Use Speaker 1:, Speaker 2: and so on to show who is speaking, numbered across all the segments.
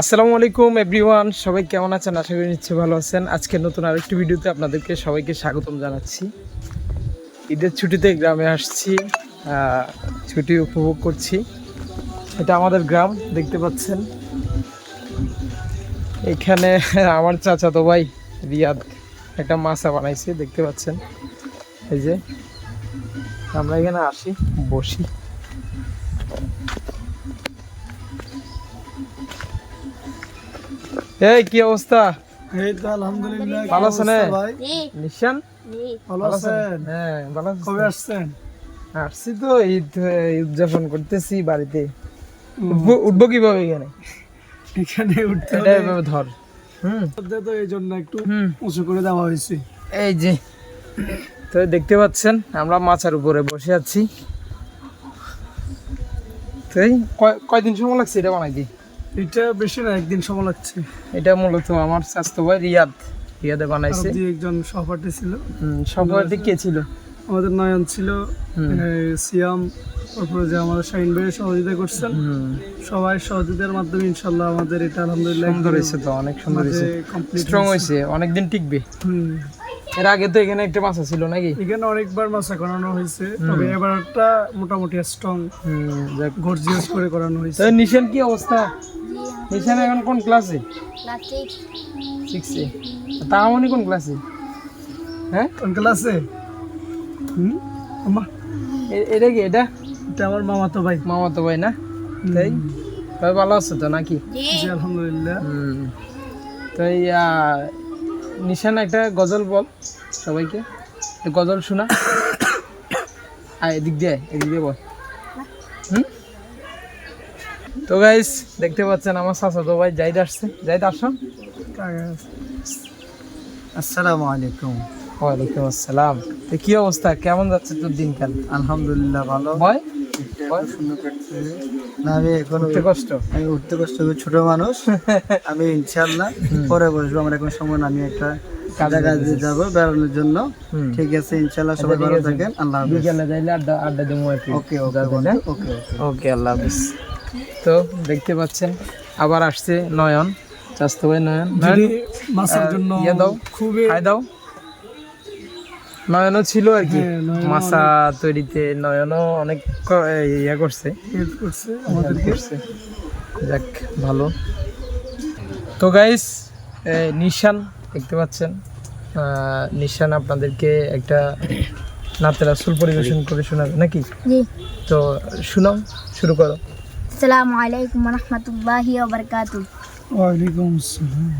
Speaker 1: আসসালামু আলাইকুম এভরিওয়ান সবাই কেমন আছেন? আশা করি নিশ্চয়ই ভালো আছেন। আজকে নতুন আরেকটি ভিডিওতে আপনাদেরকে সবাইকে স্বাগতম জানাচ্ছি। ঈদের ছুটিতে গ্রামে আসছি। ছুটি উপভোগ করছি। এটা আমাদের গ্রাম, দেখতে পাচ্ছেন। এখানে আমার চাচাতো ভাই রিয়াদ একটা মাছা বানাইছে, দেখতে পাচ্ছেন। এই যে, আমরা এখানে আসি, বসি। এই কি অবস্থা?
Speaker 2: এই তো আলহামদুলিল্লাহ
Speaker 1: ভালো আছেন,
Speaker 2: ভাই?
Speaker 1: নিশান?
Speaker 2: ভালো আছেন?
Speaker 1: হ্যাঁ ভালো আছিস
Speaker 2: কবে আসছেন?
Speaker 1: আসছি তো ঈদ ঈদ উদযাপন করতেছি বাড়িতে। উঠবো কীভাবে এখানে?
Speaker 2: এখানে উঠতে
Speaker 1: এভাবে ধর। হুম।
Speaker 2: তো এই জন্য একটু উঁচু করে দেওয়া হয়েছে।
Speaker 1: এই যে তো দেখতে পাচ্ছেন আমরা মাচার উপরে বসে আছি। তো কয়দিন সময় লাগছে এটা বানাইতে?
Speaker 2: এটা বেশি না একদিন সময় লাগছে।
Speaker 1: এটা মূলত আমার স্বাস্থ্য ভাই রিয়াদ। রিয়াদে বানাইছে।
Speaker 2: আরও দুই একজন সহপাঠী ছিল।
Speaker 1: সবাই কে ছিল?
Speaker 2: আমাদের নয়ন ছিল সিয়াম তারপরে যে আমাদের শাহিন ভাই সহযোগিতা করছেন। সবাই সহযোগিতার মাধ্যমে ইনশাল্লাহ আমাদের এটা আলহামদুলিল্লাহ
Speaker 1: সুন্দর হয়েছে তো অনেক সুন্দর হয়েছে। স্ট্রং হয়েছে। অনেকদিন টিকবে। এর আগে তো এখানে একটা মাছা ছিল নাকি?
Speaker 2: এখানে অনেকবার মাছা করানো হয়েছে তবে এবারটা মোটামুটি স্ট্রং গর্জিয়াস করে করানো হয়েছে।
Speaker 1: নিশান কি অবস্থা? নিশান এখন কোন ক্লাসে সিক্সে কোন ক্লাসে হ্যাঁ?
Speaker 2: কোন ক্লাসে হুম?
Speaker 1: এটা কি এটা?
Speaker 2: এটা আমার মামাতো ভাই।
Speaker 1: মামা তো ভাই না? তাই? ভাই ভালো আছে তো নাকি?
Speaker 2: জি। আলহামদুলিল্লাহ।
Speaker 1: হুম। তো নিশান একটা গজল বল সবাইকে। গজল শোনা। আয় এদিক দিয়ে এদিক দিয়ে বল। হুম? তো গাইস দেখতে পাচ্ছেন আমার তো ভাই জাইদ আসছে। জাইদ আসো।
Speaker 2: আসসালামু আলাইকুম।
Speaker 1: ওয়ালাইকুম আসসালাম। তো কি অবস্থা? কেমন যাচ্ছে তোর দিনকাল?
Speaker 2: আলহামদুলিল্লাহ ভালো।
Speaker 1: ভয়?
Speaker 2: আমি এখন
Speaker 1: উঠতে কষ্ট?
Speaker 2: আমি উঠতে কষ্ট ছোট মানুষ। আমি ইনশাল্লাহ পরে বসবো আমার এখন সময় না, আমি একটা কাজে কাজে যাব বেড়ানোর জন্য। ঠিক আছে ইনশাল্লাহ সবাই ভালো থাকেন। আল্লাহ
Speaker 1: বিকেলে যাইলে আড্ডা আড্ডা দেবো?
Speaker 2: ওকে ওকে। ওকে
Speaker 1: আল্লাহ হাফিজ। তো দেখতে পাচ্ছেন আবার আসছে নয়ন স্বাস্থ্য ভাই নয়ন।
Speaker 2: মাছের জন্য
Speaker 1: ইয়ে দাও
Speaker 2: খুবই
Speaker 1: খাই দাও। নয়নও ছিল আর কি
Speaker 2: হ্যাঁ,
Speaker 1: মাছা তৈরিতে নয়নও অনেক ইয়ে করছে।
Speaker 2: করছে
Speaker 1: যাক ভালো। তো গাইস নিশান দেখতে পাচ্ছেন আহ, নিশান আপনাদেরকে একটা নাতের আসল পরিবেশন করে শোনাবে নাকি? তো শোনাও শুরু করো।
Speaker 3: আসসালামু আলাইকুম রহমতুল্লাহি ওবরকাতু
Speaker 2: ওয়ালাইকুম আসসালাম।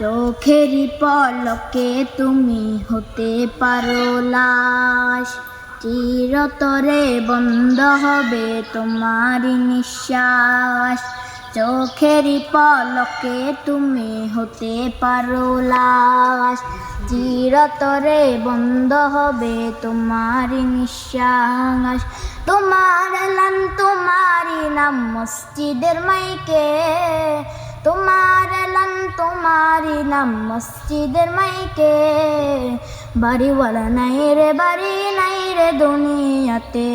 Speaker 3: চোখেরই পলকে তুমি হতে পারো লাশ চিরতরে বন্ধ হবে তোমারই নিঃশ্বাস। চোখেরই পলকে তুমি হতে পারো লাশ চিরতরে বন্ধ হবে তোমারই নিঃশ্বাস। তোমার নাম মসজিদের মাইকে, তোমার লান তোমারই নাম মসজিদের মাইকে। বাড়িওয়ালা নাই রে, বাড়ি নাই রে দুনিয়াতে।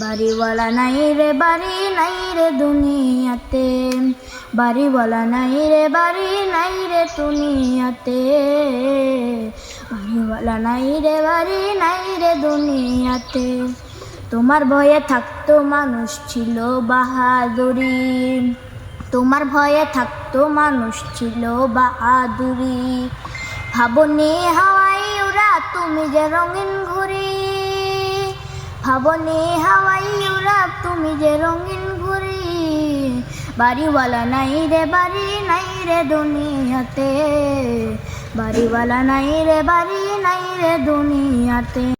Speaker 3: বাড়িওয়ালা নাই রে, বাড়ি নাই রে দুনিয়াতে। বাড়িওয়ালা নাই রে, বাড়ি নাই রে দুনিয়াতে। বাড়িওয়ালা নাই রে, বাড়ি নাই রে দুনিয়াতে। তোমার ভয়ে থাকতো মানুষ ছিল বাহাদুরি। তোমার ভয়ে থাকতো মানুষ ছিল বাহাদুরি। ভাবনি হাওয়াই উড়া তুমি যে রঙিন ঘুরি ভাবনি হাওয়াই উড়া তুমি যে রঙিন ঘুরি বাড়িওয়ালা নাই রে, বাড়ি নাই রে দুনিয়াতে। বাড়িওয়ালা নাই রে, বাড়ি নাই রে দুনিয়াতে।